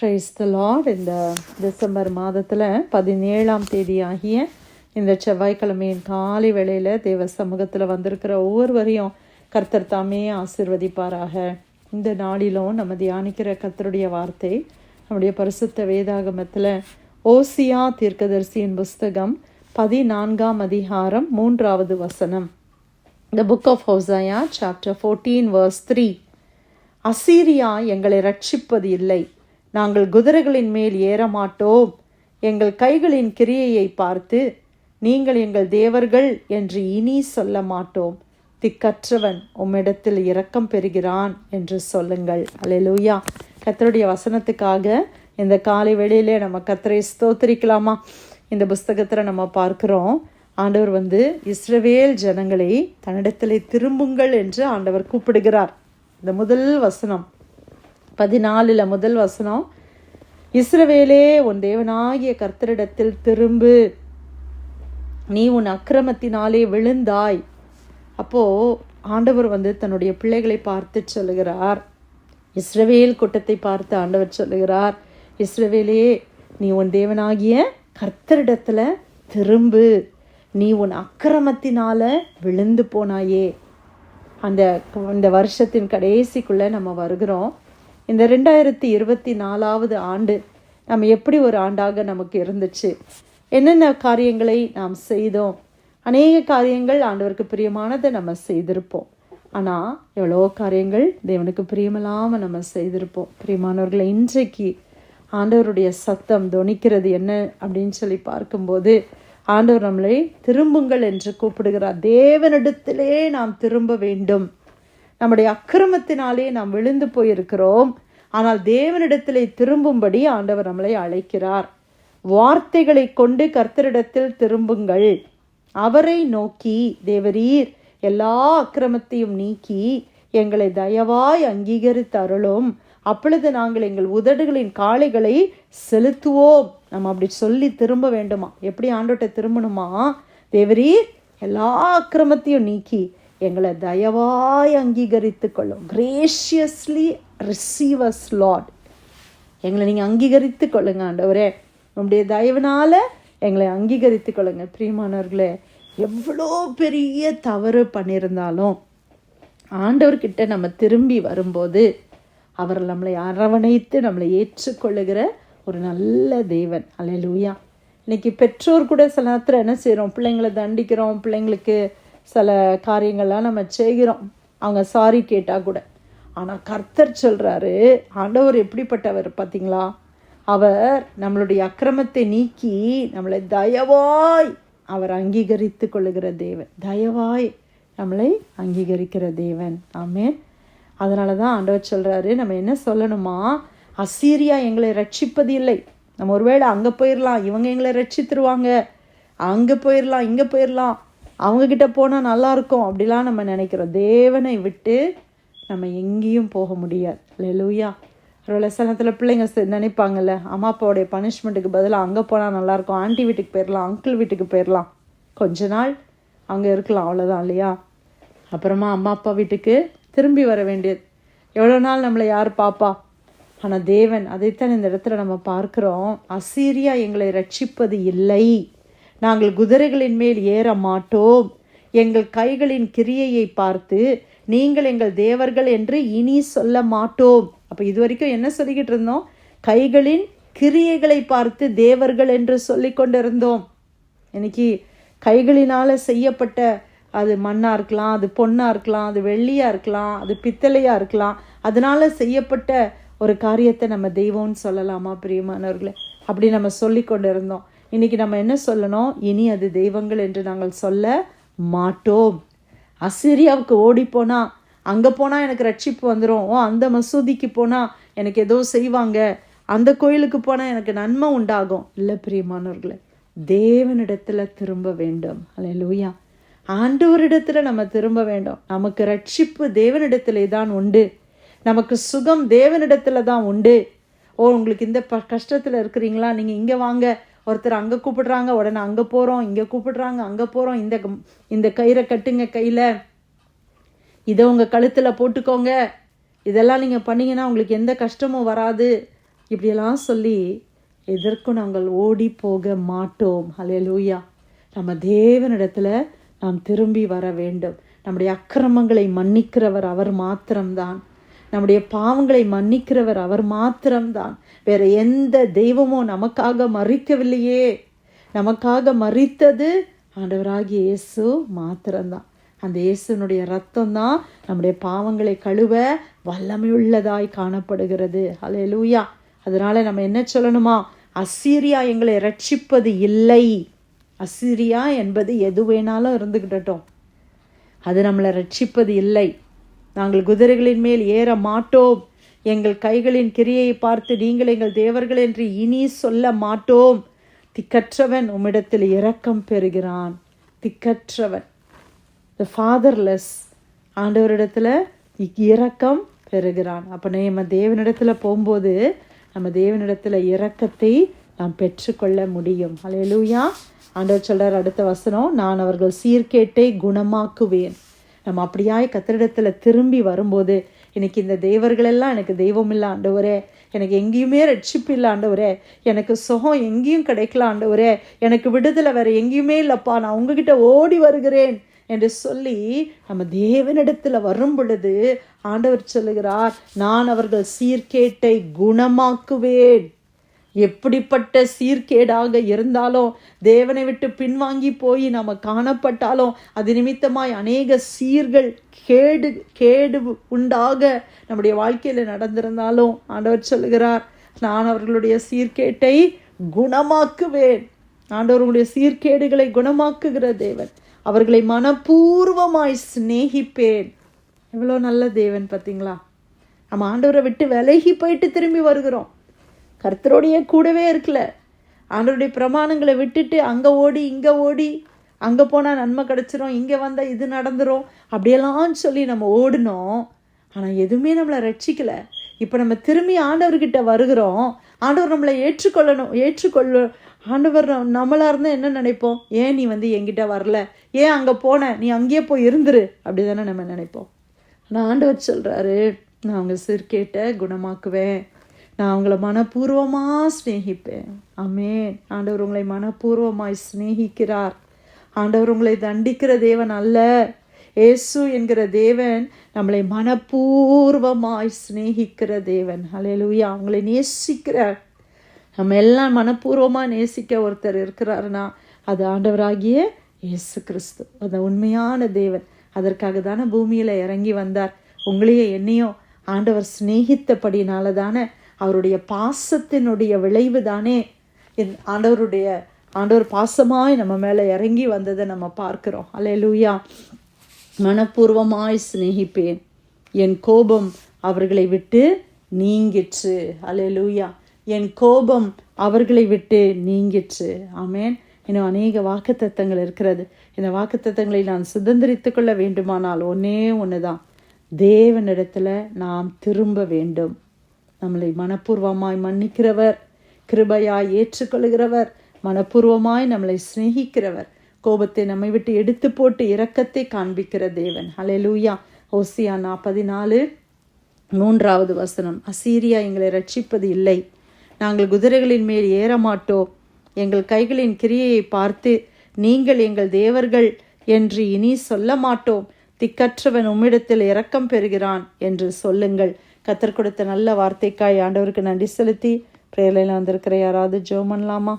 Price the Lord இந்த December மாதத்தில் பதினேழாம் தேதி ஆகிய இந்த செவ்வாய்க்கிழமையின் காலை வேளையில் தேவ சமூகத்தில் வந்திருக்கிற ஒவ்வொருவரையும் கர்த்தர் தாமே ஆசிர்வதிப்பாராக. இந்த நாளிலும் நம்ம தியானிக்கிற கர்த்தருடைய வார்த்தை நம்முடைய பரிசுத்த வேதாகமத்தில் ஓசியா தீர்க்கதரிசியின் புஸ்தகம் பதினான்காம் அதிகாரம் மூன்றாவது வசனம். The book of Hosea, chapter 14, verse 3. அசீரியா எங்களை ரட்சிப்பது இல்லை. நாங்கள் குதிரைகளின் மேல் ஏற மாட்டோம் எங்கள் கைகளின் கிரியையை பார்த்து நீங்கள் எங்கள் தேவர்கள் என்று இனி சொல்ல மாட்டோம் திக்கற்றவன் உம்மிடத்தில் இரக்கம் பெறுகிறான் என்று சொல்லுங்கள். அலையலூயா கத்தருடைய வசனத்துக்காக இந்த காலை வெளியிலே நம்ம கத்தரை ஸ்தோத்திரிக்கலாமா? இந்த புஸ்தகத்தில் நம்ம பார்க்குறோம் ஆண்டவர் வந்து இஸ்ரவேல் ஜனங்களை தன்னிடத்திலே திரும்புங்கள் என்று ஆண்டவர் கூப்பிடுகிறார். இந்த முதல் வசனம். பதினாலில் முதல் வசனம் இஸ்ரவேலே உன் தேவனாகிய கர்த்தரிடத்தில் திரும்பு. நீ உன் அக்கிரமத்தினாலே விழுந்தாய். அப்போது ஆண்டவர் வந்து தன்னுடைய பிள்ளைகளை பார்த்து சொல்லுகிறார். இஸ்ரவேல் கூட்டத்தை பார்த்து ஆண்டவர் சொல்லுகிறார் இஸ்ரவேலே நீ உன் தேவனாகிய கர்த்தரிடத்தில் திரும்பு. நீ உன் அக்கிரமத்தினால விழுந்து போனாயே. அந்த இந்த வருஷத்தின் கடைசிக்குள்ளே நம்ம வருகிறோம். இந்த ரெண்டாயிரத்தி இருபத்தி நாலாவது ஆண்டு நம்ம எப்படி ஒரு ஆண்டாக நமக்கு இருந்துச்சு? என்னென்ன காரியங்களை நாம் செய்தோம்? அநேக காரியங்கள் ஆண்டவருக்கு பிரியமானதை நம்ம செய்திருப்போம். ஆனால் எவ்வளோ காரியங்கள் தேவனுக்கு பிரியமில்லாமல் நம்ம செய்திருப்போம். பிரியமானவர்களை இன்றைக்கு ஆண்டவருடைய சத்தம் துணிக்கிறது என்ன அப்படின்னு சொல்லி பார்க்கும்போது ஆண்டவர் நம்மளை திரும்புங்கள் என்று கூப்பிடுகிறார். தேவனிடத்திலே நாம் திரும்ப வேண்டும். நம்முடைய அக்கிரமத்தினாலே நாம் விழுந்து போயிருக்கிறோம். ஆனால் தேவனிடத்திலே திரும்பும்படி ஆண்டவர் நம்மளை அழைக்கிறார். வார்த்தைகளை கொண்டு கர்த்தரிடத்தில் திரும்புங்கள். அவரை நோக்கி தேவரீர் எல்லா அக்கிரமத்தையும் நீக்கி எங்களை தயவாய் அங்கீகரித்து அருளும். அப்பொழுது நாங்கள் எங்கள் உதடுகளின் காளைகளை செலுத்துவோம். நம்ம அப்படி சொல்லி திரும்ப வேண்டுமா? எப்படி ஆண்டோட்ட திரும்பணுமா? தேவரீர் எல்லா அக்கிரமத்தையும் நீக்கி எங்களை தயவாய் அங்கீகரித்து கொள்ளும். கிரேஷியஸ்லி ரிசீவ் அஸ் லார்ட் எங்களை நீங்கள் அங்கீகரித்து கொள்ளுங்க ஆண்டவரே. உங்களுடைய தயவுனால எங்களை அங்கீகரித்து கொள்ளுங்க. பிரியமானவர்களே எவ்வளோ பெரிய தவறு பண்ணியிருந்தாலும் ஆண்டவர்கிட்ட நம்ம திரும்பி வரும்போது அவர் நம்மளை அரவணைத்து நம்மளை ஏற்றுக்கொள்ளுகிற ஒரு நல்ல தேவன். அல்லேலூயா இன்னைக்கு பெற்றோர் கூட சில நேரத்தில் என்ன செய்கிறோம் பிள்ளைங்களை தண்டிக்கிறோம். பிள்ளைங்களுக்கு சில காரியங்கள்லாம் நம்ம செய்கிறோம். அவங்க சாரி கேட்டால் கூட. ஆனால் கர்த்தர் சொல்கிறாரு ஆண்டவர் எப்படிப்பட்டவர் பார்த்தீங்களா அவர் நம்மளுடைய அக்கிரமத்தை நீக்கி நம்மளை தயவாய் அவர் அங்கீகரித்து கொள்ளுகிற தேவன். தயவாய் நம்மளை அங்கீகரிக்கிற தேவன். ஆமே அதனால தான் ஆண்டவர் சொல்கிறாரு நம்ம என்ன சொல்லணுமா? அசீரியா எங்களை ரட்சிப்பது இல்லை நம்ம ஒருவேளை அங்கே போயிடலாம் இவங்க எங்களை ரட்சித்துருவாங்க. அங்கே போயிடலாம் இங்கே போயிடலாம் அவங்கக்கிட்ட போனால் நல்லாயிருக்கும் அப்படிலாம் நம்ம நினைக்கிறோம். தேவனை விட்டு நம்ம எங்கேயும் போக முடியாது. லெலுயா ஒரு சிலத்தில் பிள்ளைங்க நினைப்பாங்கல்ல அம்மா அப்பாவுடைய பனிஷ்மெண்ட்டுக்கு பதிலாக அங்கே போனால் நல்லாயிருக்கும் ஆண்டி வீட்டுக்கு போயிடலாம் அங்கிள் வீட்டுக்கு போயிடலாம் கொஞ்ச நாள் அங்கே இருக்கலாம் அவ்வளோதான் இல்லையா? அப்புறமா அம்மா அப்பா வீட்டுக்கு திரும்பி வர வேண்டியது. எவ்வளோ நாள் நம்மளை யார் பாப்பா? ஆனால் தேவன் அதைத்தான் இந்த இடத்துல நம்ம பார்க்குறோம். அசீரியா எங்களை ரட்சிப்பது இல்லை. நாங்கள் குதிரைகளின் மேல் ஏற மாட்டோம். எங்கள் கைகளின் கிரியையை பார்த்து நீங்கள் எங்கள் தேவர்கள் என்று இனி சொல்ல மாட்டோம். அப்போ இது வரைக்கும் என்ன சொல்லிக்கிட்டு இருந்தோம்? கைகளின் கிரியைகளை பார்த்து தேவர்கள் என்று சொல்லி கொண்டிருந்தோம். இன்னைக்கு கைகளினால் செய்யப்பட்ட அது மண்ணாக இருக்கலாம் அது பொண்ணாக இருக்கலாம் அது வெள்ளியாக இருக்கலாம் அது பித்தளையாக இருக்கலாம் அதனால் செய்யப்பட்ட ஒரு காரியத்தை நம்ம தெய்வம்னு சொல்லலாமா பிரியமானவர்களே? அப்படி நம்ம சொல்லி கொண்டு இருந்தோம் இன்றைக்கி நம்ம என்ன சொல்லணும்? இனி அது தெய்வங்கள் என்று நாங்கள் சொல்ல மாட்டோம். அசிரியாவுக்கு ஓடி போனால் அங்கே போனால் எனக்கு ரட்சிப்பு வந்துடும் ஓ அந்த மசூதிக்கு போனால் எனக்கு ஏதோ செய்வாங்க. அந்த கோயிலுக்கு போனால் எனக்கு நன்மை உண்டாகும். இல்லை பிரியமானவர்களே தேவனிடத்தில் திரும்ப வேண்டும். அல்ல லூயா ஆண்டவரிடத்தில் நம்ம திரும்ப வேண்டும். நமக்கு ரட்சிப்பு தேவனிடத்திலே தான் உண்டு. நமக்கு சுகம் தேவனிடத்தில் தான் உண்டு. ஓ உங்களுக்கு இந்த ப கஷ்டத்தில் இருக்கிறீங்களா? நீங்கள் இங்கே வாங்க. ஒருத்தர் அங்கே கூப்பிடுறாங்க உடனே அங்கே போகிறோம் இங்கே கூப்பிடுறாங்க அங்கே போகிறோம் இந்த இந்த கயிறை கட்டுங்க கையில். இதை உங்கள் கழுத்தில் போட்டுக்கோங்க. இதெல்லாம் நீங்கள் பண்ணீங்கன்னா உங்களுக்கு எந்த கஷ்டமும் வராது. இப்படியெல்லாம் சொல்லி எதற்கும் நாங்கள் ஓடி போக மாட்டோம். ஹalleluya நம்ம தேவனிடத்தில் நாம் திரும்பி வர வேண்டும். நம்முடைய அக்கிரமங்களை மன்னிக்கிறவர் அவர் மாத்திரம்தான். நம்முடைய பாவங்களை மன்னிக்கிறவர் அவர் மாத்திரம்தான். வேற எந்த தெய்வமும் நமக்காக மறிக்கவில்லையே. நமக்காக மறித்தது ஆண்டவராகிய இயேசு மாத்திரம்தான். அந்த இயேசுனுடைய ரத்தம் தான் நம்முடைய பாவங்களை கழுவ வல்லமையுள்ளதாய் காணப்படுகிறது. ஹalleluya. அதனால நம்ம என்ன சொல்லணுமா? அசீரியா எங்களை ரட்சிப்பது இல்லை. அசீரியா என்பது எது வேணாலும் இருந்துக்கிட்டட்டும் அது நம்மளை ரட்சிப்பது இல்லை. நாங்கள் குதிரைகளின் மேல் ஏற மாட்டோம். எங்கள் கைகளின் கிரியையை பார்த்து நீங்கள் எங்கள் தேவர்கள் என்று இனி சொல்ல மாட்டோம். திக்கற்றவன் உம்மிடத்தில் இரக்கம் பெறுகிறான். திக்கற்றவன். த ஃபாதர்லெஸ் ஆண்டவரிடத்தில் இரக்கம் பெறுகிறான். அப்போ நம்ம தேவனிடத்தில் போகும்போது நம்ம தேவனிடத்தில் இரக்கத்தை நாம் பெற்றுக்கொள்ள முடியும். அலையலூயா ஆண்டவர் சொல்கிறார் அடுத்த வசனம். நான் அவர்கள் சீர்கேட்டை குணமாக்குவேன். நம்ம அப்படியாய் கத்திரிடத்தில் திரும்பி வரும்போது இன்னைக்கு இந்த தெய்வர்களெல்லாம் எனக்கு தெய்வம் இல்லை ஆண்டவரே. எனக்கு எங்கேயுமே ரட்சிப்பு இல்லை ஆண்டவரே. எனக்கு சுகம் எங்கேயும் கிடைக்கல ஆண்டவரே. எனக்கு விடுதலை வேறு எங்கேயுமே இல்லைப்பா. நான் உங்ககிட்ட ஓடி வருகிறேன். என்று சொல்லி நம்ம தேவனிடத்தில் வரும் பொழுது ஆண்டவர் சொல்லுகிறார் நான் அவர்கள் சீர்கேட்டை குணமாக்குவேன். எப்படிப்பட்ட சீர்கேடாக இருந்தாலும் தேவனை விட்டு பின்வாங்கி போய் நம்ம காணப்பட்டாலும் அது நிமித்தமாய் அநேக சீர்கள் கேடு கேடு உண்டாக நம்முடைய வாழ்க்கையில் நடந்திருந்தாலும் ஆண்டவர் சொல்லுகிறார் நான் அவர்களுடைய சீர்கேட்டை குணமாக்குவேன். ஆண்டவர்களுடைய சீர்கேடுகளை குணமாக்குகிற தேவன். அவர்களை மனப்பூர்வமாய் சிநேகிப்பேன். எவ்வளோ நல்ல தேவன் பார்த்தீங்களா நம்ம ஆண்டவரை விட்டு விலகி போயிட்டு திரும்பி வருகிறோம். கர்த்தருடைய கூடவே இருக்கல. ஆண்டவருடைய பிரமாணங்களை விட்டுட்டு அங்கே ஓடி இங்கே ஓடி அங்கே போனால் நன்மை கிடச்சிரும் இங்கே வந்தால் இது நடந்துடும் அப்படியெல்லாம் சொல்லி நம்ம ஓடினோம். ஆனால் எதுவுமே நம்மளை ரட்சிக்கல. இப்போ நம்ம திரும்பி ஆண்டவர்கிட்ட வருகிறோம். ஆண்டவர் நம்மளை ஏற்றுக்கொள்ளணும் ஏற்றுக்கொள்ள ஆண்டவர் நம்மளாக இருந்தால் என்ன நினைப்போம்? ஏன் நீ வந்து என்கிட்ட வரல? ஏன் அங்கே போன? நீ அங்கேயே போய் இருந்துரு அப்படி தானே நம்ம நினைப்போம். ஆனால் ஆண்டவர் சொல்கிறாரு நான் அவங்க சிற்கேட்ட குணமாக்குவேன். நான் அவங்கள மனப்பூர்வமாக சிநேகிப்பேன். ஆமென். ஆண்டவர் உங்களை மனப்பூர்வமாய் சிநேகிக்கிறார். ஆண்டவர் உங்களை தண்டிக்கிற தேவன் அல்ல. ஏசு என்கிற தேவன் நம்மளை மனப்பூர்வமாய் சிநேகிக்கிற தேவன். அலையலூயா அவங்களை நேசிக்கிறார் நம்ம எல்லாம் மனப்பூர்வமாக நேசிக்க ஒருத்தர் இருக்கிறாருன்னா அது ஆண்டவராகிய இயேசு கிறிஸ்து அந்த உண்மையான தேவன் அதற்காக தானே பூமியில் இறங்கி வந்தார். உங்களையே என்னையும் ஆண்டவர் சிநேகித்தபடினால தானே அவருடைய பாசத்தினுடைய விளைவு தானே என் ஆண்டவருடைய ஆண்டவர் பாசமாய் நம்ம மேலே இறங்கி வந்ததை நம்ம பார்க்குறோம். பார்க்கிறோம் அல்லேலூயா மனப்பூர்வமாய் சிநேகிப்பேன். என் கோபம் அவர்களை விட்டு நீங்கிற்று. அல்லேலூயா என் கோபம் அவர்களை விட்டு நீங்கிற்று. ஆமேன் இன்னும் அநேக வாக்குத்தத்தங்கள் இருக்கிறது. இந்த வாக்குத்தத்தங்களை நான் சுதந்திரித்து கொள்ள வேண்டுமானால் ஒன்னே ஒன்று தான் தேவனிடத்தில் நாம் திரும்ப வேண்டும். நம்மளை மனப்பூர்வமாய் மன்னிக்கிறவர் கிருபையாய் ஏற்றுக்கொள்கிறவர் மனப்பூர்வமாய் நம்மளை சிநேகிக்கிறவர். கோபத்தை நம்மை விட்டு எடுத்து போட்டு இரக்கத்தை காண்பிக்கிற தேவன். ஹலெலூயா ஓசியா நாற்பது நாலு மூன்றாவது வசனம். அசீரியா எங்களை ரட்சிப்பது இல்லை. நாங்கள் குதிரைகளின் மேல் ஏற மாட்டோம் எங்கள் கைகளின் கிரியையை பார்த்து நீங்கள் எங்கள் தேவர்கள் என்று இனி சொல்ல மாட்டோம் திக்கற்றவன் உம்மிடத்தில் இரக்கம் பெறுகிறான் என்று சொல்லுங்கள். கத்தர் கொடுத்த நல்ல வார்த்தைக்காய் ஆண்டவருக்கு நன்றி செலுத்தி பிரேலையில் வந்திருக்கிற யாராவது ஜெபம் பண்ணலாமா?